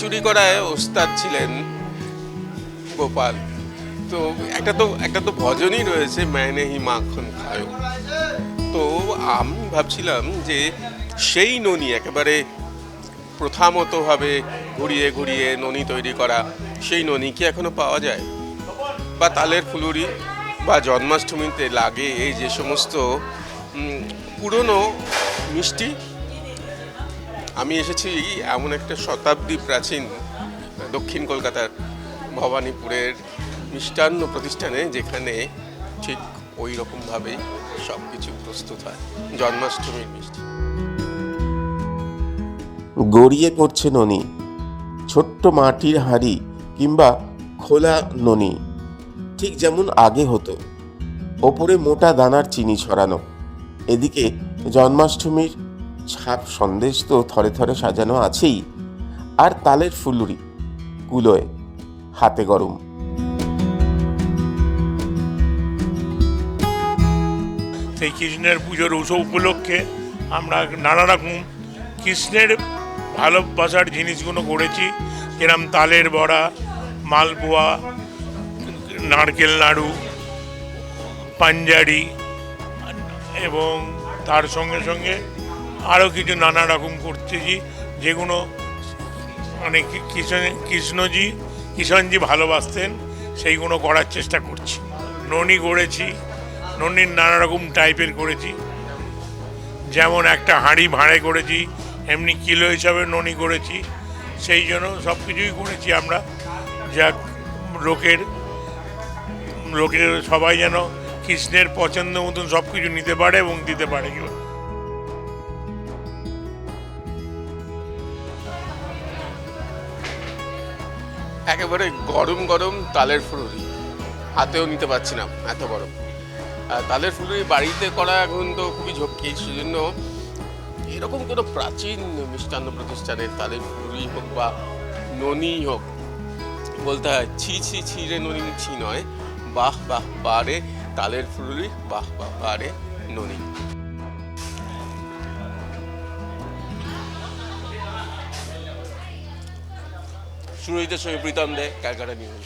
চুরি করায় ওস্তাদ ছিলেন গোপাল। তো একটা তো একটা তো ভজনই রয়েছে, ম্যানে হি মাখন খায়। তো আমি ভাবছিলাম যে সেই ননি একেবারে প্রথামতভাবে ঘুরিয়ে ঘুরিয়ে ননি তৈরি করা, সেই ননি কি এখনও পাওয়া যায়? বা তালের ফুলুরি বা জন্মাষ্টমীতে লাগে এই যে সমস্ত পুরনো মিষ্টি? আমি এসেছি এমন একটা শতাব্দী প্রাচীন দক্ষিণ কলকাতার ভবানীপুরের মিষ্টান্ন প্রতিষ্ঠানে যেখানে ঠিক ওই রকমভাবেই সব কিছু প্রস্তুত হয়। জন্মাষ্টমীর মিষ্টি। গড়িয়ে পড়ছে ননি। ছোট্ট মাটির হাঁড়ি কিংবা খোলা ননি, ঠিক যেমন আগে হতো। ওপরে মোটা দানার চিনি ছড়ানো। এদিকে জন্মাষ্টমীর ছাপ সন্দেশ তো থরে থরে সাজানো আছেই। আর তালের ফুলুরি, কুলোয়, হাতে গরম। সেই কৃষ্ণের পুজোর উৎসব উপলক্ষে আমরা নানা রকম কৃষ্ণের ভালোবাসার জিনিসগুলো করেছি। যেরকম তালের বড়া, মালপোয়া, নারকেল নাড়ু পাঞ্জারি এবং তার সঙ্গে সঙ্গে আরও কিছু নানা রকম করতেছি যেগুলো মানে কৃষ্ণ কৃষ্ণজি, কিষণজি ভালোবাসতেন, সেইগুলো করার চেষ্টা করছি। ননি করেছি, ননির নানা রকম টাইপের করেছি। যেমন একটা হাঁড়ি ভাঁড়ে করেছি, এমনি কিলো হিসাবে ননি করেছি, সেই জন্য সব কিছুই করেছি আমরা। যা লোকের লোকের সবাই যেন কৃষ্ণের পছন্দ মতন সব কিছু নিতে পারে এবং দিতে পারে। কেউ একেবারে গরম গরম তালের ফুলুরি। হাতেও নিতে পারছি না এত গরম। তালের ফুলুরি বাড়িতে করা এখন তো খুবই ঝক্কি, সেজন্য এরকম কোনো প্রাচীন মিষ্টান্ন প্রতিষ্ঠানের তালের ফুলুরি হোক বা ননি হোক, বলতে হয় ছি ছি ছি রে ননি ছি নয়, বাহ বাহ বারে তালের ফুলুরি, বাহ বাহ বারে ননি। হইতে সঙ্গে প্রীতম দে ক্যালকাটা নিউজ।